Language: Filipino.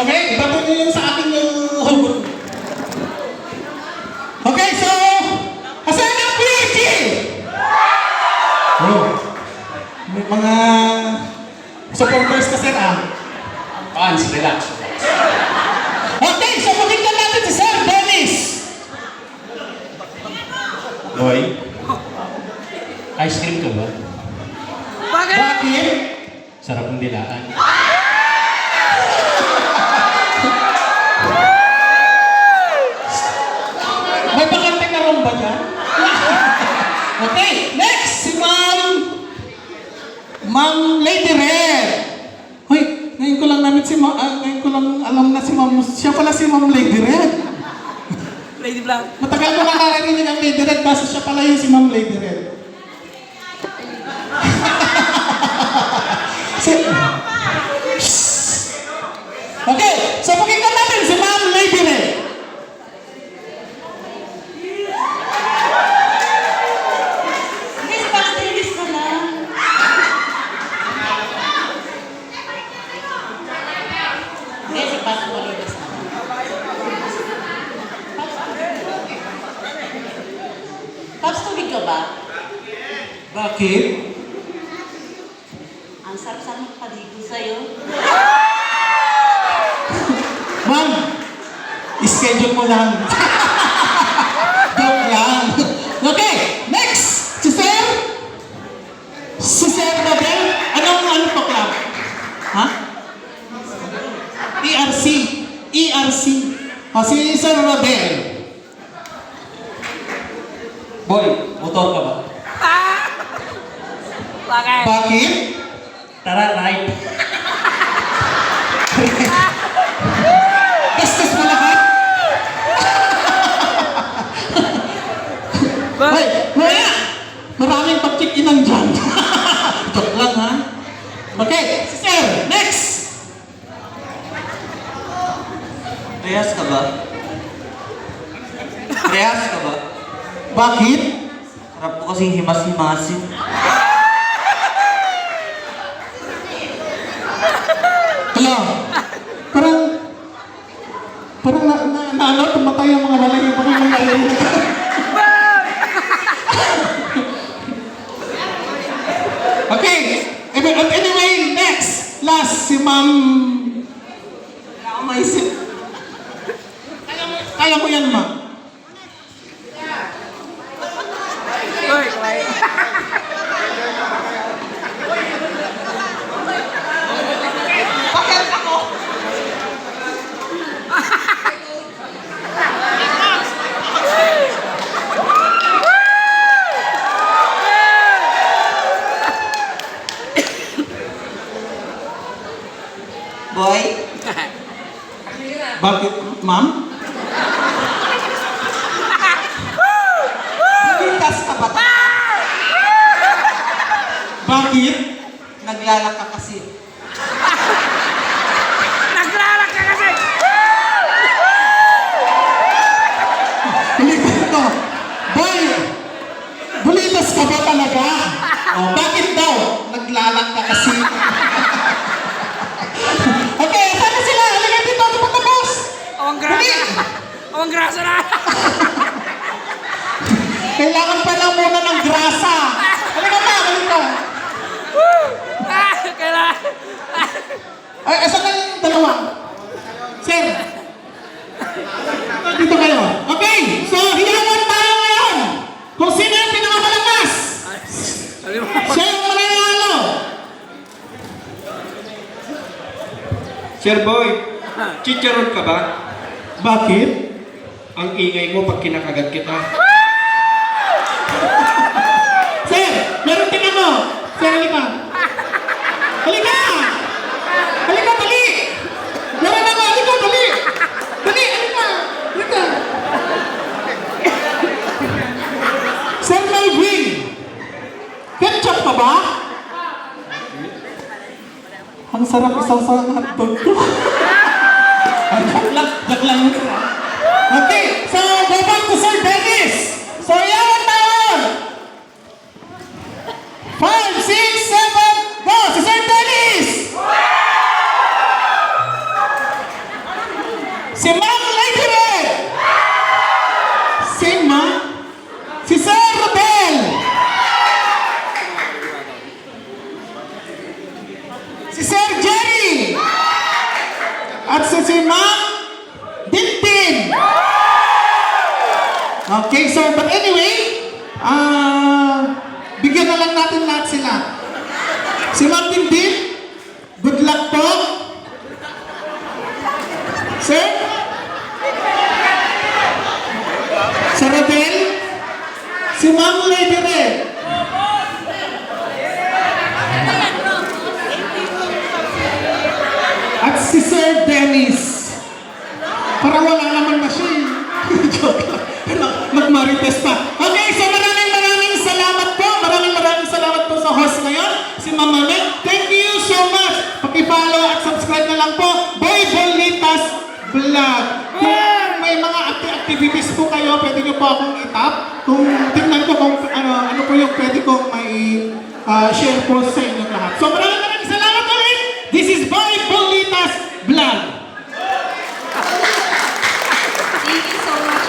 Okay, niyo yung sa akin yung hugot. Okay, so, asan ang PhD? Oh, may mga supporters ka sir ah. Fans, relax. Okay, so pakinggan natin si Sir Dennis. Boy, ice cream ka ba? Bakit? Sarap ng dilaan. Ma'am... ah, ngayon ko lang alam na si Ma'am... Siya pala si Ma'am Lady Red. Lady Blanc. Matagal ko nakakarinig ang Lady Red, kaso siya pala yung si Ma'am Lady Red. si... Okay, so pakinggan natin si Ma'am Lady Red. Miss Pastilis na lang. Hindi, si Pastilis na lang. Paps, tubig ka ba? Bakit? Ang sarap-sarap ng paligo sa'yo. Ma'am, schedule mo lang. Joke lang. Okay, next! Si Sir? Si Sir Nobel? Anong ano pa club? Ha? ERC. ERC. O, si Sir Nobel. Boy, motor ka ba? Bakit? Bakit? Tara, ride. Gastos mo lahat? Hoy, maya! Maraming pag-check-inan dyan. Joke lang ha. Okay, si Sir, next! Rehas ka ba? Rehas ka ba? Bakit? Harap ko kasing himas-himasin. Hello? Parang, parang na, na, na ano, tumatay ang mga balay mga balay. okay, Anyway- next, last, si Ma'am... Wala akong maisip. Kaya mo, yan, Ma'am. Boy, Bakit, Ma'am? bigas ka ba? Bakit? Naglalak ka kasi. Naglalak ka kasi! Balikan ko. Boy, bulitas ka ba talaga? Oh, bakit Grasa! Awang grasa na! Kailangan pa lang muna ng grasa. Halika pa, halika. Ah, Kailangan! Ay, asan na yung dalawa? Sir. Dito kayo. Okay, so hiyawan tayo ngayon. Kung sino yung pinakamalakas. Siya yung mananalo. Sir Boy, chicharon ka ba? Bakit? Ang ingay mo pag kinakagat kita. Sir, meron tingnan mo. Sir, halika. Halika! Halika, dali! Meron ako, halika, dali! Dali, halika! Halika! Sir Melvin! Ketchup ka ba? Ang sarap isang sa hotdog ko. Ay, joke lang, joke lang yun. Okay, so go back to Sir Dennis. So, yawan tayo! Five, six, seven, go! Si Sir Dennis! si Sir Jerry. At si si Ma'am Tintin. Okay, so but anyway, ah bigyan na lang natin lahat sila. Si Ma'am Tintin, good luck po. Sir? Sir Rodel? Si Ma'am Lady Red. At si Sir Dennis. Para wala naman na siya. Joke lang. Nagmarites pa. Okay, so maraming maraming salamat po. Maraming maraming salamat po sa host ngayon, si Mama Meg. Thank you so much. Paki-follow at subscribe na lang po. Boy Bolitas Vlog. Kung may mga acti- activities po kayo, pwede nyo po akong itap. Kung tingnan ko kung ano, ano po yung pwede kong may ah, share po sa inyo lahat. So maraming maraming salamat.